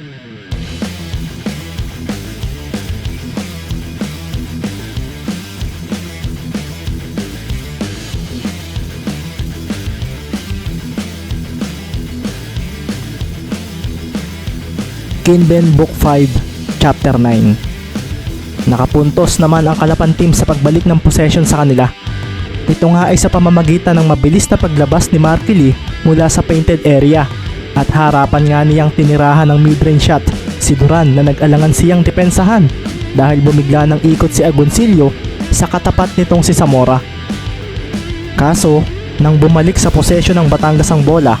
Kinben Book 5, Chapter 9 Nakapuntos naman ang Kalapan team sa pagbalik ng possession sa kanila. Ito nga ay sa pamamagitan ng mabilis na paglabas ni Marky Lee mula sa painted area at harapan nga niyang tinirahan ng mid-range shot si Duran na nag-alangan siyang depensahan dahil bumigla ng ikot si Agoncillo sa katapat nitong si Zamora. Kaso, nang bumalik sa posesyon ng Batangas ang bola,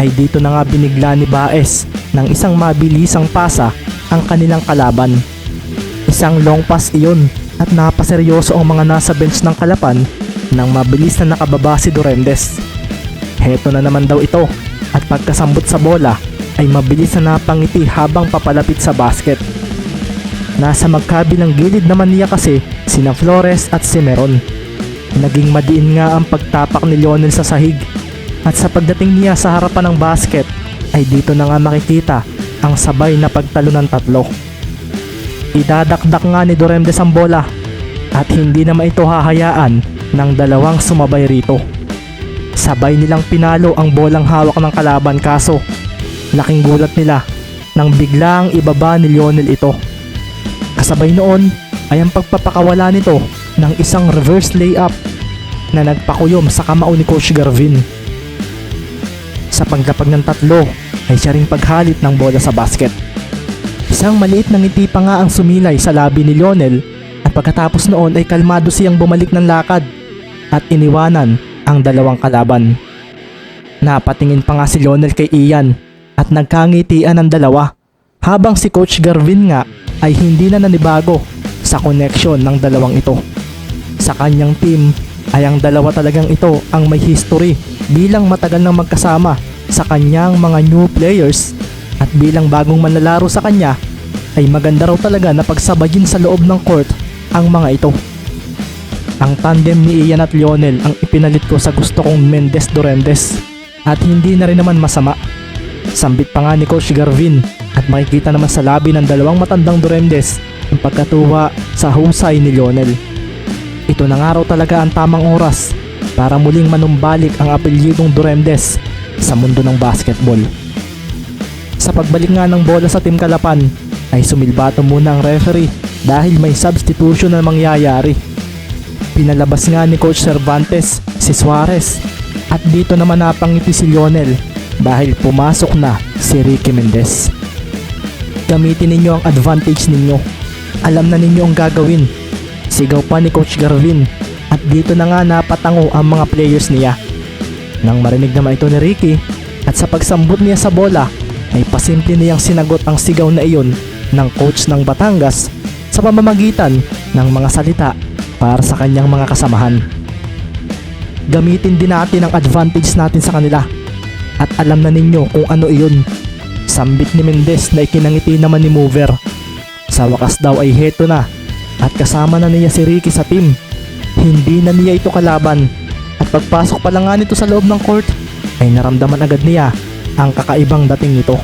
ay dito na nga binigla ni Baez ng isang mabilisang pasa ang kanilang kalaban. Isang long pass iyon at napaseryoso ang mga nasa bench ng Kalapan nang mabilis na nakababa si Durendes. Heto na naman daw ito pagkasambot sa bola ay mabilis na napangiti habang papalapit sa basket. Nasa magkabilang gilid naman niya kasi sina Flores at si Meron. Naging madiin nga ang pagtapak ni Lionel sa sahig at sa pagdating niya sa harapan ng basket ay dito na nga makikita ang sabay na pagtalo ng tatlo. Idadakdak nga ni Doremdes ang bola at hindi naman ito hahayaan ng dalawang sumabay rito. Sabay nilang pinalo ang bolang hawak ng kalaban kaso laking gulat nila nang biglang ibaba ni Lionel ito. Kasabay noon ay ang pagpapakawala nito ng isang reverse layup na nagpakuyom sa kamao ni Coach Garvin. Sa paglapag ng tatlo ay siya ring paghalit ng bola sa basket. Isang maliit na ngiti pa nga ang sumilay sa labi ni Lionel at pagkatapos noon ay kalmado siyang bumalik ng lakad at iniwanan ang dalawang kalaban. Napatingin pa nga si Lionel kay Ian at nagkangitian ang dalawa habang si Coach Garvin nga ay hindi na nanibago sa connection ng dalawang ito. Sa kanyang team ay ang dalawa talagang ito ang may history bilang matagal nang magkasama sa kanyang mga new players at bilang bagong manlalaro sa kanya ay maganda raw talaga na pagsabayin sa loob ng court ang mga ito. Ang tandem ni Ian at Lionel ang ipinalit ko sa gusto kong Mendes Dorendes at hindi na rin naman masama. Sambit pa nga ni Coach Garvin at makikita naman sa labi ng dalawang matandang Dorendes ang pagkatuwa sa husay ni Lionel. Ito na nga raw talaga ang tamang oras para muling manumbalik ang apelyidong Duremdes sa mundo ng basketball. Sa pagbalik nga ng bola sa Team Kalapan ay sumilbato muna ang referee dahil may substitution na mangyayari. Pinalabas nga ni Coach Cervantes si Suarez at dito naman napangiti si Lionel dahil pumasok na si Ricky Mendez. Gamitin ninyo ang advantage ninyo. Alam na ninyo ang gagawin. Sigaw pa ni Coach Garvin at dito na nga napatango ang mga players niya. Nang marinig naman ito ni Ricky at sa pagsambot niya sa bola ay pasimple niyang sinagot ang sigaw na iyon ng coach ng Batangas sa pamamagitan ng mga salita para sa kanyang mga kasamahan. Gamitin din natin ang advantage natin sa kanila at alam na ninyo kung ano iyon. Sambit ni Mendez na ikinangiti naman ni Mover. Sa wakas daw ay heto na at kasama na niya si Ricky sa team. Hindi na niya ito kalaban at pagpasok pa lang nga nito sa loob ng court ay naramdaman agad niya ang kakaibang dating nito.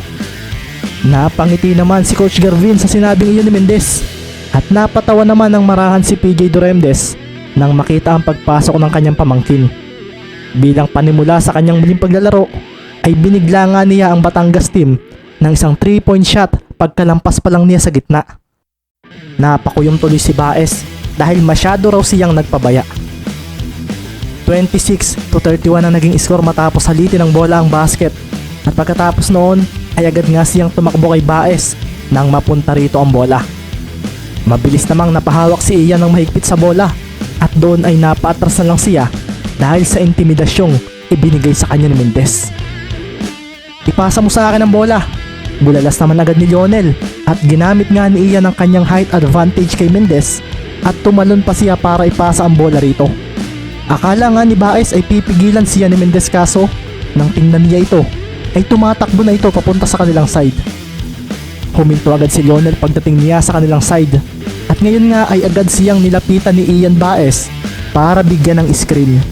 Napangiti naman si Coach Garvin sa sinabing iyon ni Mendez at napatawa naman ng marahan si PJ Duremdes nang makita ang pagpasok ng kanyang pamangkin. Bilang panimula sa kanyang muling paglalaro ay binigla nga niya ang Batangas team ng isang 3 point shot pagkalampas pa lang niya sa gitna. Napakuyom tuloy si Baez dahil masyado raw siyang nagpabaya. 26 to 31 ang naging score matapos halitin ng bola ang basket at pagkatapos noon ay agad nga siyang tumakbo kay Baez nang mapunta rito ang bola. Mabilis namang napahawak si Ian ng mahigpit sa bola at doon ay napaatras na lang siya dahil sa intimidasyong ibinigay sa kanya ni Mendez. Ipasa mo sa akin ang bola. Bulalas naman agad ni Lionel at ginamit nga ni Ian ang kanyang height advantage kay Mendez at tumalon pa siya para ipasa ang bola rito. Akala nga ni Baez ay pipigilan siya ni Mendez kaso nang tingnan niya ito ay tumatakbo na ito papunta sa kanilang side. Huminto agad si Lionel pagdating niya sa kanilang side at ngayon nga ay agad siyang nilapitan ni Ian Baez para bigyan ng screen.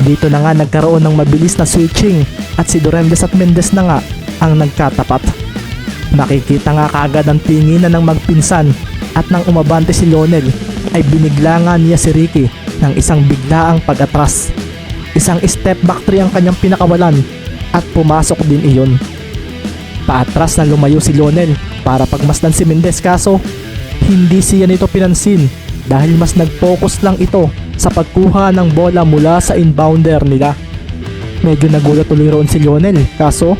Dito na nga nagkaroon ng mabilis na switching at si Dorendes at Mendez na nga ang nagkatapat. Makikita nga kaagad ang tinginan ng magpinsan at nang umabante si Lionel ay binigla nga niya si Ricky ng isang biglaang pag-atras. Isang step back three ang kanyang pinakawalan at pumasok din iyon. Paatras na lumayo si Lionel para pagmasdan si Mendez kaso hindi siya nito pinansin dahil mas nag-focus lang ito sa pagkuha ng bola mula sa inbounder nila. Medyo nagulat tuloy roon si Lionel kaso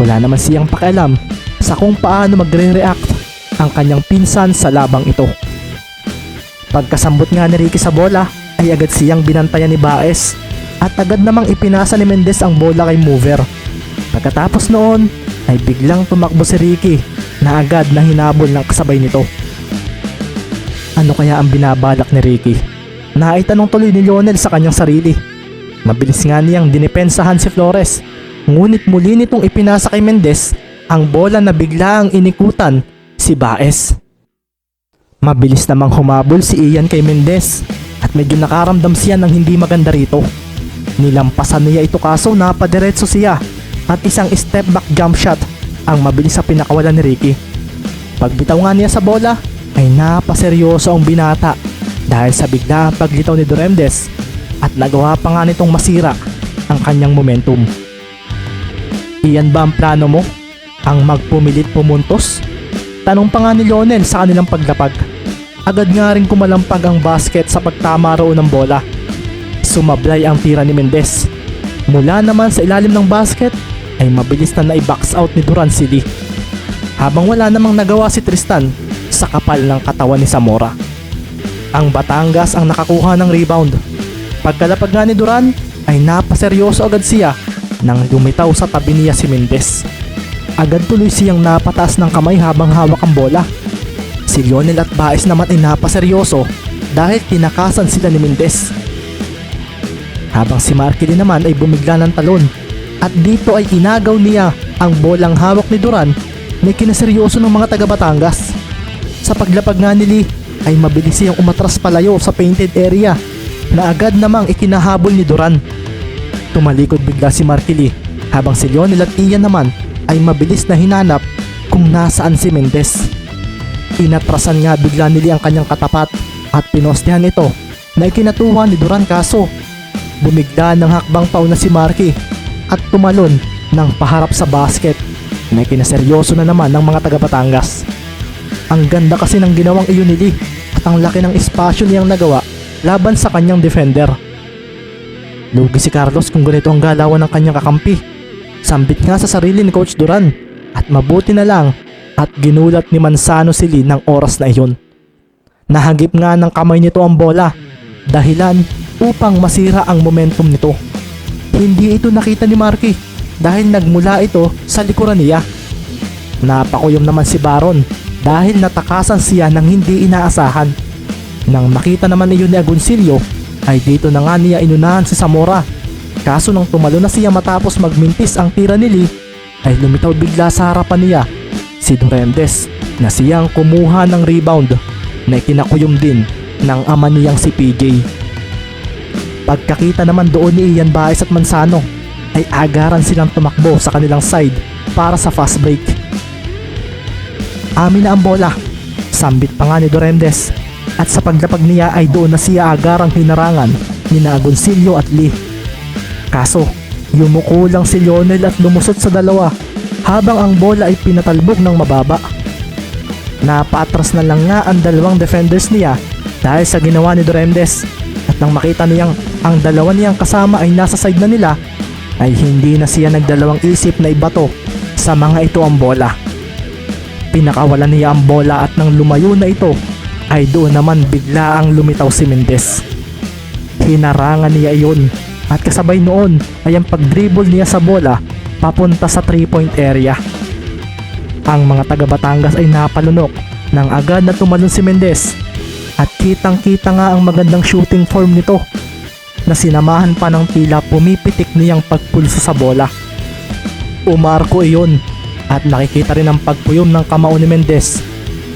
wala naman siyang pakialam sa kung paano magre-react ang kanyang pinsan sa labang ito. Pagkasambot nga ni Ricky sa bola ay agad siyang binantayan ni Baez at agad namang ipinasa ni Mendez ang bola kay Mover. Pagkatapos noon ay biglang tumakbo si Ricky na agad na hinabol ng kasabay nito. Ano kaya ang binabalak ni Ricky? Naitanong tuloy ni Lionel sa kanyang sarili. Mabilis nga niyang dinipensahan si Flores. Ngunit muli nitong ipinasa kay Mendez ang bola na bigla ang inikutan si Baez. Mabilis namang humabol si Ian kay Mendez at medyo nakaramdam siya ng hindi maganda rito. Nilampasan niya ito kaso napadiretso siya at isang step back jump shot ang mabilis sa pinakawalan ni Ricky. Pagbitaw nga niya sa bola ay napaseryoso ang binata dahil sa biglaang paglitaw ni Duremdes at nagawa pa nga nitong masira ang kanyang momentum. Iyan ba ang plano mo? Ang magpumilit pumuntos? Tanong pa nga ni Lionel sa kanilang paglapag. Agad nga rin kumalampag ang basket sa pagtama roon ng bola. Sumablay ang tira ni Mendez. Mula naman sa ilalim ng basket ay mabilis na nai-box out ni Duran Lee. Habang wala namang nagawa si Tristan sa kapal ng katawan ni Zamora. Ang Batangas ang nakakuha ng rebound. Pagkalapag nga ni Duran ay napaseryoso agad siya nang lumitaw sa tabi niya si Mendez. Agad tuloy siyang napataas ng kamay habang hawak ang bola. Si Lionel at Baez naman ay napaseryoso dahil tinakasan sila ni Mendez. Habang si Markili naman ay bumigla ng talon at dito ay inagaw niya ang bolang hawak ni Duran na kinaseryoso ng mga taga Batangas. Sa paglapag nga ni Lee ay mabilis siyang umatras palayo sa painted area na agad namang ikinahabol ni Duran. Tumalikod bigla si Markili habang si Lionel at Ian naman ay mabilis na hinanap kung nasaan si Mendez. Inatrasan nga bigla ni Lee ang kanyang katapat at pinostehan ito na ikinatuwa ni Duran kaso bumigla ng hakbang pauna si Marky at tumalon ng paharap sa basket na kinaseryoso na naman ng mga taga Batangas. Ang ganda kasi ng ginawang iyon ni Lee at ang laki ng espasyo niyang nagawa laban sa kanyang defender. Lugi si Carlos kung ganito ang galawan ng kanyang kakampi. Sambit nga sa sarili ni Coach Duran at mabuti na lang at ginulat ni Mansano si Lee ng oras na iyon. Nahagip nga ng kamay nito ang bola dahilan upang masira ang momentum nito. Hindi ito nakita ni Marky dahil nagmula ito sa likuran niya. Napakuyom naman si Baron dahil natakasan siya ng hindi inaasahan. Nang makita naman iyon ni Agoncillo ay dito na nga niya inunahan si Zamora. Kaso nang tumalo na siya matapos magmintis ang tira ni Lee ay lumitaw bigla sa harapan niya si Durendes na siyang kumuha ng rebound na ikinakuyom din ng ama niyang si PJ. Pagkakita naman doon ni Ian Baez at Mansano ay agaran silang tumakbo sa kanilang side para sa fast break. Amin na ang bola. Sambit pa nga ni Dorendes at sa paglapag niya ay doon na siya agarang hinarangan ni Agoncillo at Lee. Kaso, yumuko lang si Lionel at lumusot sa dalawa habang ang bola ay pinatalbog ng mababa. Napaatras na lang nga ang dalawang defenders niya dahil sa ginawa ni Dorendes at nang makita niyang ang dalawa niyang kasama ay nasa side na nila ay hindi na siya nagdalawang isip na ibato sa mga ito ang bola. Pinakawalan niya ang bola at nang lumayo na ito ay doon naman bigla ang lumitaw si Mendez. Hinarangan niya iyon at kasabay noon ay ang pagdribble niya sa bola papunta sa 3 point area. Ang mga taga Batangas ay napalunok nang agad na tumalon si Mendez at kitang kita nga ang magandang shooting form nito na sinamahan pa ng tila pumipitik niyang pagpulso sa bola. Umarko iyon at nakikita rin ang pagpuyom ng kamao ni Mendez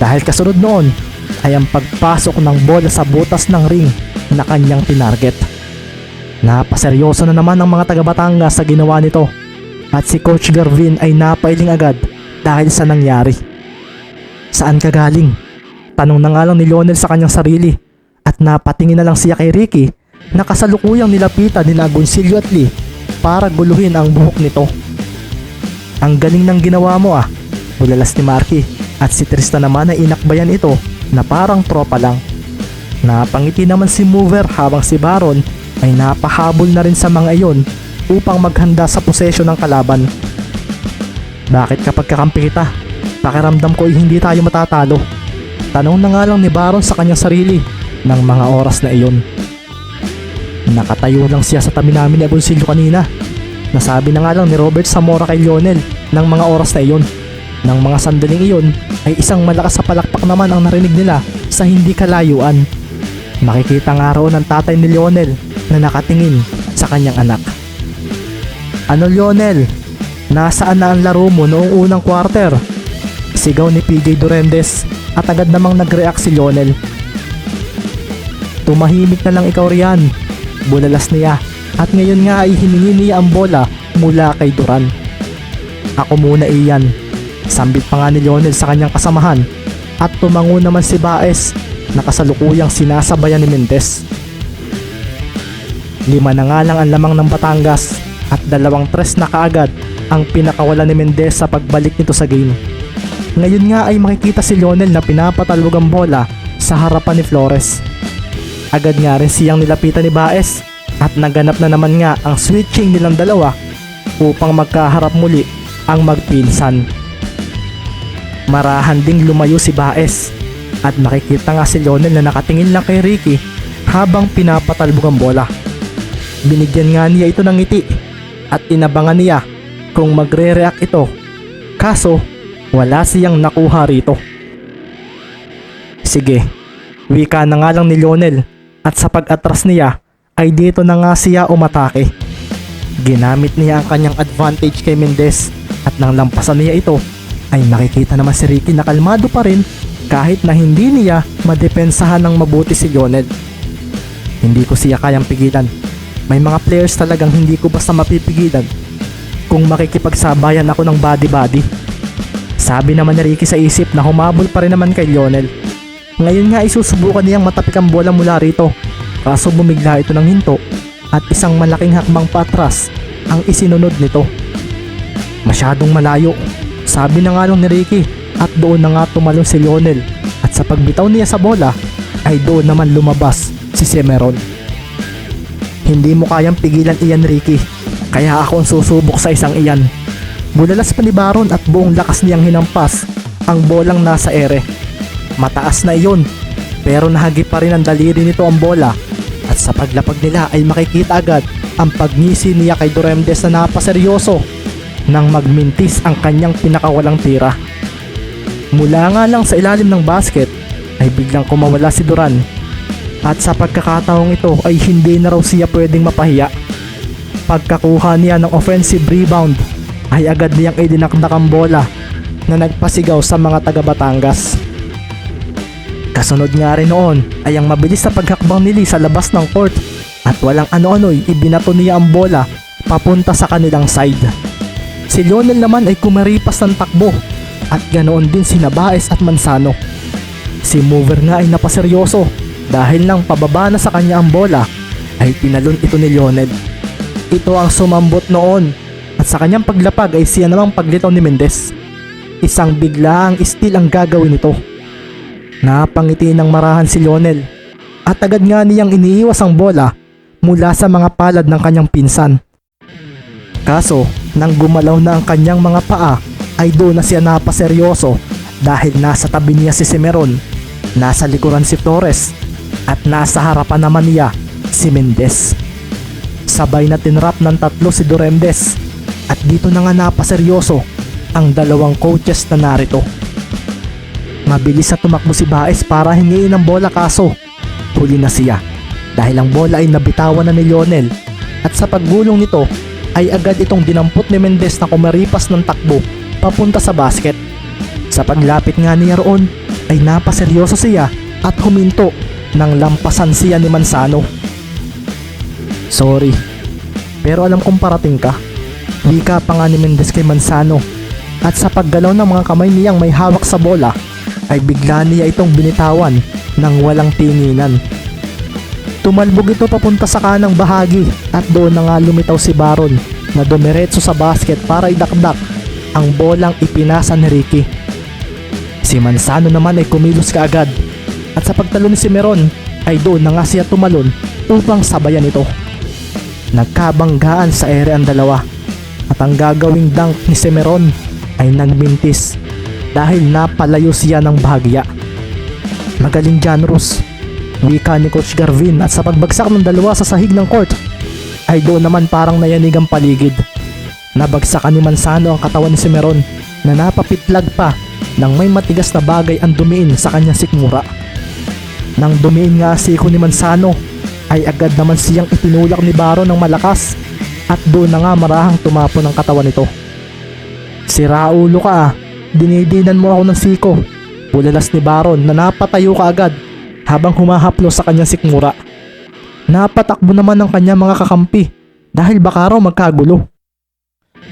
dahil kasunod noon ay ang pagpasok ng bola sa butas ng ring na kanyang tinarget. Napaseryoso na naman ang mga taga Batangas sa ginawa nito at si Coach Garvin ay napailing agad dahil sa nangyari. Saan ka galing? Tanong na nga lang ni Lionel sa kanyang sarili at napatingin na lang siya kay Ricky na kasalukuyang nilapitan ni Agoncillo at Lee para guluhin ang buhok nito. Ang galing ng ginawa mo ah, bulalas ni Marky at si Tristan naman ay inakbayan ito na parang tropa lang. Napangiti naman si Mover habang si Baron ay napahabol na rin sa mga iyon upang maghanda sa posesyon ng kalaban. Bakit kapag kakampi kita, pakiramdam ko ay hindi tayo matatalo. Tanong na nga lang ni Baron sa kanyang sarili ng mga oras na iyon. Nakatayo lang siya sa tabi namin ni Agoncillo kanina. Nasabi na nga lang ni Robert Zamora kay Lionel ng mga oras na iyon. Nang mga sandaling iyon ay isang malakas sa palakpak naman ang narinig nila sa hindi kalayuan. Makikita nga roon ang tatay ni Lionel na nakatingin sa kanyang anak. Ano Lionel? Nasaan na ang laro mo noong unang quarter? Sigaw ni PJ Durendes at agad namang nag-react si Lionel. Tumahimik na lang ikaw riyan. Bulalas niya at ngayon nga ay hiningi niya ang bola mula kay Duran. Ako muna iyan. Sambit pa nga ni Lionel sa kanyang kasamahan at tumango naman si Baez na kasalukuyang sinasabayan ni Mendez. Lima na nga lang ang lamang ng Batangas at dalawang tres na kaagad ang pinakawala ni Mendez sa pagbalik nito sa game. Ngayon nga ay makikita si Lionel na pinapatalbog ang bola sa harapan ni Flores. Agad nga rin siyang nilapitan ni Baez at naganap na naman nga ang switching nilang dalawa upang magkaharap muli ang magpinsan. Marahan ding lumayo si Baez at makikita nga si Lionel na nakatingin lang kay Ricky habang pinapatalbog ang bola. Binigyan nga niya ito ng ngiti at inabangan niya kung magre-react ito. Kaso, wala siyang nakuha rito. Sige, wika na nga lang ni Lionel at sa pag-atras niya ay dito na nga siya umatake. Ginamit niya ang kanyang advantage kay Mendez at nang lampasan niya ito ay makikita naman si Ricky na kalmado pa rin kahit na hindi niya madepensahan ng mabuti si Lionel. Hindi ko siya kayang pigilan. May mga players talagang hindi ko basta mapipigilan kung makikipagsabayan ako ng body-body. Sabi naman ni Ricky sa isip na humabol pa rin naman kay Lionel. Ngayon nga isusubukan niyang matapik ang bola mula rito kaso bumigla ito ng hinto at isang malaking hakbang patras ang isinunod nito. Masyadong malayo. Sabi na nga lang ni Ricky at doon na nga tumalon si Lionel at sa pagbitaw niya sa bola ay doon naman lumabas si Semeron. Hindi mo kayang pigilan iyan Ricky kaya ako ang susubok sa isang iyan. Bulalas pa at buong lakas niyang hinampas ang bolang nasa ere. Mataas na iyon pero nahagip pa rin ang daliri nito ang bola at sa paglapag nila ay makikita agad ang pagngisi niya kay Duremdes na napaseryoso nang magmintis ang kanyang pinakawalang tira. Mula nga lang sa ilalim ng basket ay biglang kumawala si Duran at sa pagkakataong ito ay hindi na raw siya pwedeng mapahiya. Pagkakuha niya ng offensive rebound ay agad niyang idinakdak ang bola na nagpasigaw sa mga taga Batangas. Kasunod nga rin noon ay ang mabilis na paghakbang ni Lee sa labas ng court at walang ano-ano'y ibinato niya ang bola papunta sa kanilang side. Si Lionel naman ay kumaripas ng takbo at ganoon din si Nabaez at Mansano. Si Mover nga ay napaseryoso dahil nang pababa na sa kanya ang bola ay tinalon ito ni Lionel. Ito ang sumambot noon at sa kanyang paglapag ay siya namang paglitaw ni Mendez. Isang biglaang steal ang gagawin nito. Napangiti ng marahan si Lionel at agad nga niyang iniiwas ang bola mula sa mga palad ng kanyang pinsan. Kaso, nang gumalaw na ang kanyang mga paa, ay doon na siya napaseryoso dahil nasa tabi niya si Semeron, nasa likuran si Torres, at nasa harapan naman niya si Mendez. Sabay na tinrap ng tatlo si Duremdes at dito na nga napaseryoso ang dalawang coaches na narito. Mabilis na tumakbo si Baez para hingiin ang bola kaso huli na siya dahil ang bola ay nabitawan na ni Lionel at sa paggulong nito ay agad itong dinampot ni Mendez na kumaripas ng takbo papunta sa basket. Sa paglapit nga niya roon ay napaseryoso siya at huminto nang lampasan siya ni Mansano. Sorry, pero alam kong parating ka. Wika pa nga ni Mendez kay Mansano At sa paggalaw ng mga kamay niyang may hawak sa bola, ay bigla niya itong binitawan ng walang tinginan. Tumalbog ito papunta sa kanang bahagi at doon na nga lumitaw si Baron na dumiretso sa basket para idakdak ang bolang ipinasa ni Ricky. Si Manzano naman ay kumilos kaagad at sa pagtalo ni Cimeron ay doon na nga siya tumalon upang sabayan ito. Nagkabanggaan sa ere ang dalawa at ang gagawing dunk ni Cimeron ay nagmintis dahil napalayo siya ng bahagya. Magaling dyan Rus, wika ni Coach Garvin at sa pagbagsak ng dalawa sa sahig ng court ay doon naman parang nayanig ang paligid. Nabagsakan ni Manzano ang katawan ni Cimeron na napapitlag pa nang may matigas na bagay ang dumiin sa kanyang sikmura. Nang dumiin nga si ni Manzano ay agad naman siyang itinulak ni Baro ng malakas at doon na nga marahang tumapo ng katawan nito. Sira ulo ka ah, dinidinan mo ako ng siko. Bulalas ni Baron na napatayo ka agad habang humahaplo sa kanyang sikmura. Napatakbo naman ang kanyang mga kakampi dahil baka raw magkagulo.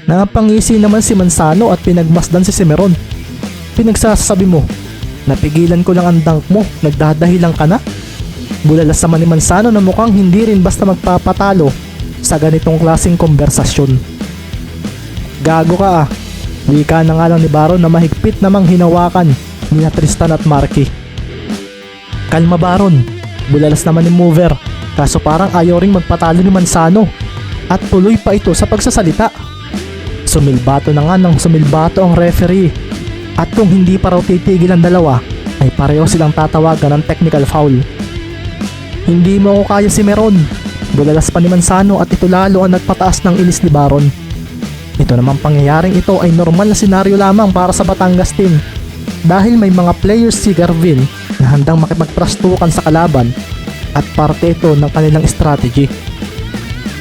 Napangisi naman si Mansano at pinagmasdan si Cimeron. Pinagsasabi mo, napigilan ko lang ang dunk mo, nagdadahilan ka na? Bulalas naman ni Mansano na mukhang hindi rin basta magpapatalo sa ganitong klaseng konversasyon. Gago ka ah, wika na nga lang ni Baron na mahigpit namang hinawakan ni na Tristan at Marky. Kalma Baron, bulalas naman ni Mover kaso parang ayaw ring magpatalo ni Mansano at tuloy pa ito sa pagsasalita. Sumilbato na nga ng sumilbato ang referee at kung hindi pa raw titigil ang dalawa ay pareho silang tatawagan ng technical foul. Hindi mo ako kaya si Meron. Bulalas pa ni Mansano at ito lalo ang nagpataas ng inis ni Baron. Ito namang pangyayaring ito ay normal na senaryo lamang para sa Batangas team dahil may mga players si Garvin na handang makipagprastukan sa kalaban at parte ito ng kanilang strategy.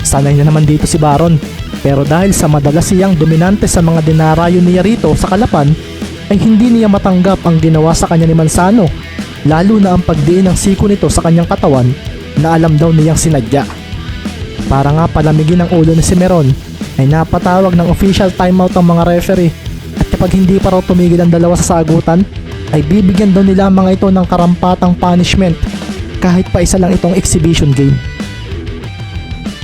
Sanay na naman dito si Baron pero dahil sa madalas siyang dominante sa mga dinarayo niya rito sa kalapan ay hindi niya matanggap ang ginawa sa kanya ni Mansano lalo na ang pagdiin ng siko nito sa kanyang katawan na alam daw niyang sinadya. Para nga palamigin ang ulo ni Cimeron ay napatawag ng official timeout ang mga referee at kapag hindi pa raw tumigil ang dalawa sa sagutan ay bibigyan daw nila mga ito ng karampatang punishment kahit pa isa lang itong exhibition game.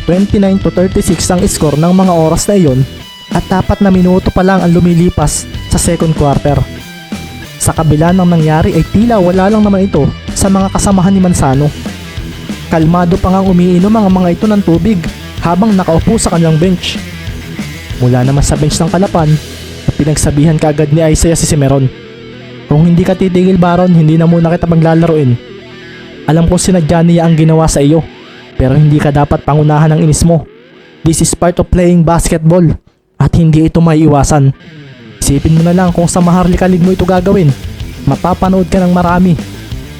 29 to 36 ang score ng mga oras na iyon at tapat na minuto pa lang ang lumilipas sa second quarter. Sa kabila ng nangyari ay tila wala lang naman ito sa mga kasamahan ni Mansano. Kalmado pa ngang umiinom ang mga ito ng tubig habang nakaupo sa kanyang bench. Mula naman sa bench ng kalapan, pinagsabihan kaagad ni Isaiah si Cimeron. Kung hindi ka titigil Baron, hindi na muna kita maglalaroin. Alam ko sinadya niya ang ginawa sa iyo, pero hindi ka dapat pangunahan ng inis mo. This is part of playing basketball at hindi ito may iwasan. Isipin mo na lang kung sa Maharlika League mo ito gagawin. Mapapanood ka ng marami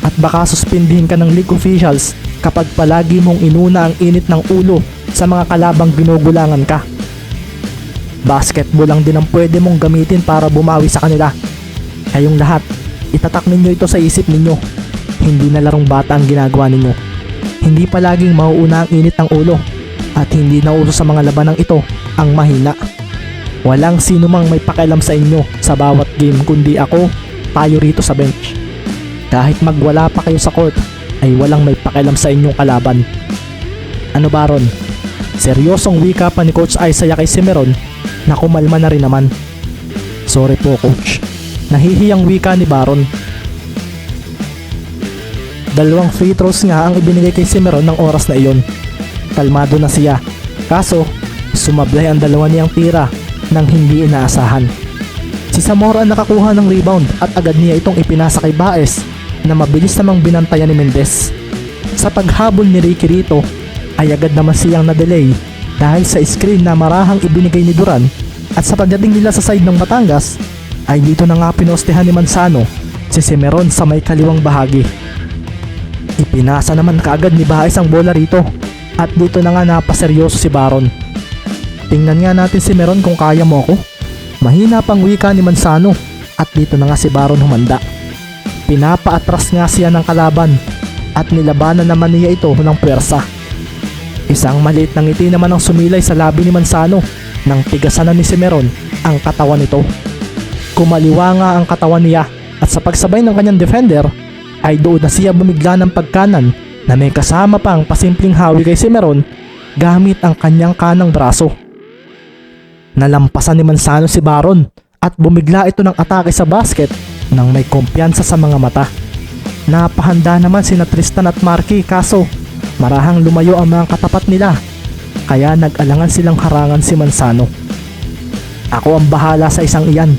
at baka suspindihin ka ng league officials kapag palagi mong inuna ang init ng ulo sa mga kalabang ginugulangan ka. Basketball lang din ang pwede mong gamitin para bumawi sa kanila. Kayong lahat, itatak ninyo ito sa isip ninyo. Hindi na larong bata ang ginagawa ninyo. Hindi palaging mauuna ang init ng ulo at hindi na uso sa mga labanang ito ang mahina. Walang sino mang may pakialam sa inyo sa bawat game kundi ako, tayo rito sa bench. Kahit magwala pa kayo sa court, ay walang may pakialam sa inyong kalaban. Ano Baron? Seryosong wika pa ni Coach Isaiah kay Cimeron na kumalma na rin naman. Sorry po coach. Nahihiyang wika ni Baron. Dalawang free throws nga ang ibinigay kay Cimeron ng oras na iyon. Kalmado na siya. Kaso, sumablay ang dalawa niyang tira nang hindi inaasahan. Si Zamora nakakuha ng rebound at agad niya itong ipinasa kay Baez na mabilis namang binantayan ni Mendez. Sa paghabol ni Ricky rito ay agad naman siyang na-delay dahil sa screen na marahang ibinigay ni Duran at sa pagdating nila sa side ng Batangas ay dito na nga pinostehan ni Mansano si Cimeron sa may kaliwang bahagi. Ipinasa naman kaagad ni Baez ang bola rito at dito na nga napaseryoso si Baron. Tingnan nga natin si Meron kung kaya mo ako. Mahina pang wika ni Mansano at dito na nga si Baron humanda. Pinapaatras nga siya ng kalaban at nilabanan naman niya ito ng pwersa. Isang maliit na ngiti naman ang sumilay sa labi ni Mansano nang tigasan na ni Cimeron ang katawan nito. Kumaliwa nga ang katawan niya at sa pagsabay ng kanyang defender ay doon na siya bumigla ng pagkanan na may kasama pang pasimpleng hawi kay Cimeron gamit ang kanyang kanang braso. Nalampasan ni Manzano si Baron at bumigla ito ng atake sa basket nang may kumpiyansa sa mga mata. Napahanda naman sina Tristan at Marky kaso marahang lumayo ang mga katapat nila kaya nag-alangan silang harangan si Manzano. Ako ang bahala sa isang iyan.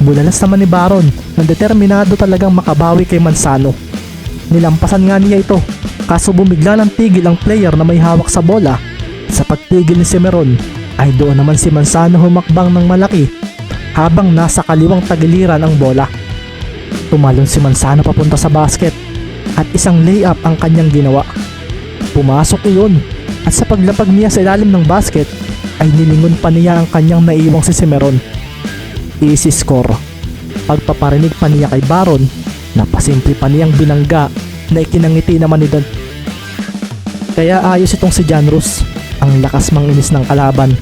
Bulalas naman ni Baron na determinado talagang makabawi kay Manzano. Nilampasan nga niya ito kaso bumigla ng tigil ang player na may hawak sa bola. Sa pagtigil ni Cimeron ay doon naman si Manzano humakbang ng malaki habang nasa kaliwang tagiliran ang bola. Tumalon si Manzano papunta sa basket at isang layup ang kanyang ginawa. Pumasok iyon at sa paglapag niya sa ilalim ng basket ay nilingon pa niya ang kanyang naiwang si Cimeron. Easy score. Pagpaparinig pa niya kay Baron na pasimple pa niyang binangga na ikinangiti naman ni Don. Kaya ayos itong si Janrus, ang lakas manginis ng kalaban.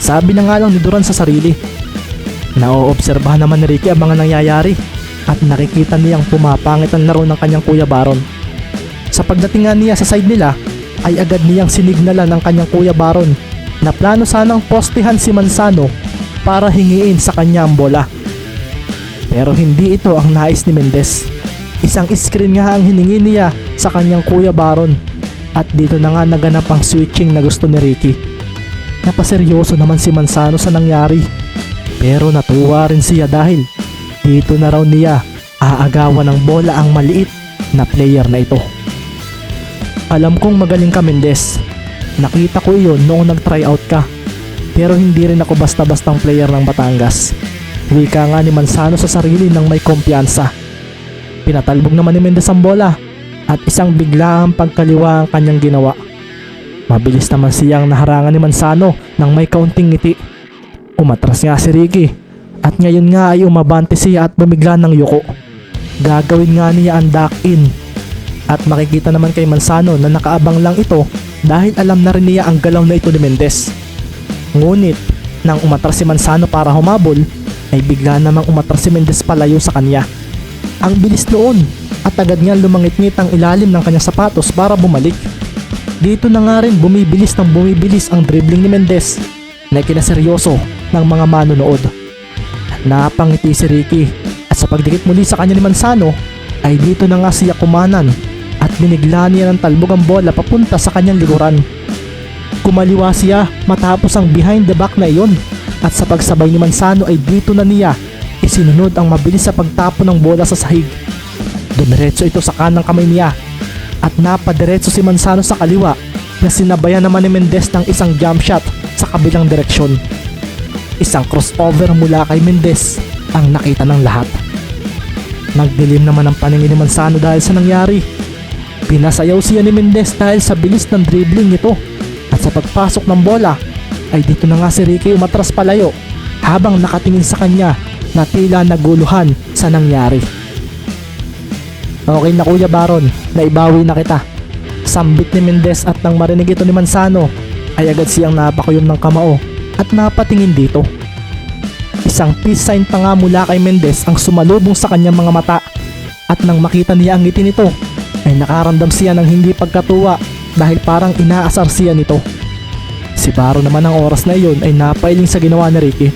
Sabi na nga lang ni Duran sa sarili. Naoobserbahan naman ni Ricky ang mga nangyayari at nakikita niyang pumapangit ang laro ng kanyang kuya Baron. Sa pagdating nga niya sa side nila ay agad niyang sinignalan ng kanyang kuya Baron na plano sanang postihan si Manzano para hingiin sa kanya ang bola. Pero hindi ito ang nais ni Mendez. Isang screen nga ang hiningi niya sa kanyang kuya Baron at dito na nga naganap ang switching na gusto ni Ricky. Napaseryoso naman si Manzano sa nangyari pero natuwa rin siya dahil dito na raw niya aagawan ng bola ang maliit na player na ito. Alam kong magaling ka Mendez. Nakita ko iyon noong nag-try out ka. Pero hindi rin ako basta-bastang player ng Batangas. Wika nga ni Manzano sa sarili ng may kumpiyansa. Pinatalbog naman ni Mendez ang bola at isang biglaang pagkaliwa ang kanyang ginawa. Mabilis naman siyang naharangan ni Manzano ng may kaunting ngiti. Umatras nga si Ricky at ngayon nga ay umabante siya at bumigla ng yuko. Gagawin nga niya ang duck in at makikita naman kay Manzano na nakaabang lang ito dahil alam na rin niya ang galaw na ito ni Mendez. Ngunit nang umatras si Manzano para humabol ay bigla namang umatras si Mendez palayo sa kanya. Ang bilis noon at agad nga lumangit-ngit ang ilalim ng kanyang sapatos para bumalik. Dito na nga rin bumibilis ng bumibilis ang dribbling ni Mendez na kinaseryoso ng mga manonood. Napangiti si Ricky at sa pagdikit muli sa kanya ni Manzano ay dito na nga siya kumanan at binigla niya ng talbog ang bola papunta sa kanyang likuran. Kumaliwa siya matapos ang behind the back na iyon at sa pagsabay ni Manzano ay dito na niya isinunod ang mabilis sa pagtapo ng bola sa sahig. Dumiretso ito sa kanang kamay niya at napadiretso si Manzano sa kaliwa na sinabayan naman ni Mendez ng isang jump shot sa kabilang direksyon. Isang crossover mula kay Mendez ang nakita ng lahat. Nagdilim naman ang paningin ni Manzano dahil sa nangyari. Pinasayaw siya ni Mendez dahil sa bilis ng dribbling nito at sa pagpasok ng bola ay dito na nga si Ricky umatras palayo habang nakatingin sa kanya na tila naguluhan sa nangyari. Okay na Kuya Baron, naibawi na kita. Sambit ni Mendez at nang marinig ito ni Manzano ay agad siyang napakuyom ng kamao at napatingin dito. Isang peace sign pa nga mula kay Mendez ang sumalubong sa kanyang mga mata at nang makita niya ang ngiti nito ay nakaramdam siya ng hindi pagkatuwa dahil parang inaasar siya nito. Si Baro naman ang oras na iyon ay napailing sa ginawa ni Ricky.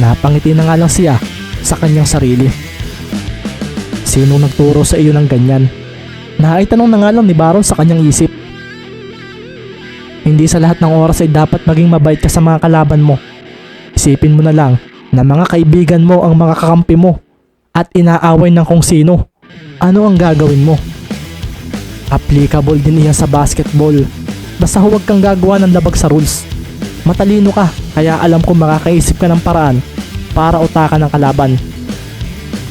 Napangiti na nga lang siya sa kanyang sarili. Sino nagturo sa iyo ng ganyan? Naitanong na nga lang ni Baron sa kanyang isip. Hindi sa lahat ng oras ay dapat maging mabait ka sa mga kalaban mo. Isipin mo na lang na mga kaibigan mo ang mga kakampi mo at inaaway ng kung sino. Ano ang gagawin mo? Applicable din iyan sa basketball. Basta huwag kang gagawa ng labag sa rules. Matalino ka kaya alam kong makakaisip ka ng paraan para utakan ng kalaban.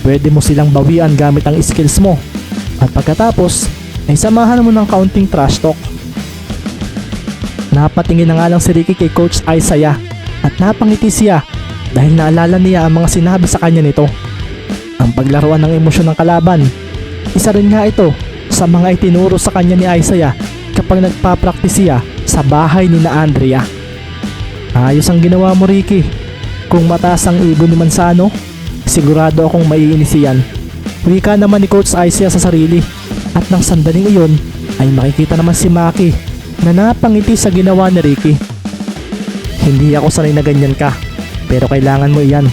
Pwede mo silang bawian gamit ang skills mo. At pagkatapos, ay samahan mo ng kaunting trash talk. Napatingin na nga lang si Ricky kay Coach Isaiah at napangiti siya dahil naalala niya ang mga sinabi sa kanya nito. Ang paglaruan ng emosyon ng kalaban. Isa rin nga ito sa mga itinuro sa kanya ni Isaiah kapag nagpa-practice siya sa bahay ni na Andrea. Ayos ang ginawa mo Ricky. Kung mataas ang ego ni Manzano, sigurado akong maiinis yan. Wika naman ni Coach Isaiah sa sarili. At nang sandaling iyon, ay makikita naman si Maki na napangiti sa ginawa ni Ricky. Hindi ako sanay na ganyan ka, pero kailangan mo iyan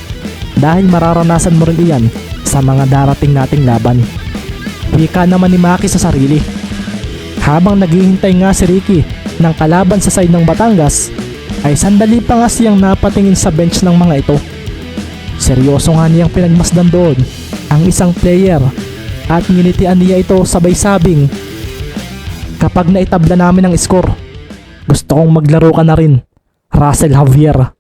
dahil mararanasan mo rin iyan sa mga darating nating laban. Wika naman ni Maki sa sarili. Habang naghihintay nga si Ricky ng kalaban sa side ng Batangas, ay sandali pa nga siyang napatingin sa bench ng mga ito. Seryoso nga niyang pinagmasdan doon ang isang player at nginitian niya ito sabay sabing Kapag naitabla namin ang score, gusto kong maglaro ka na rin, Russell Javier.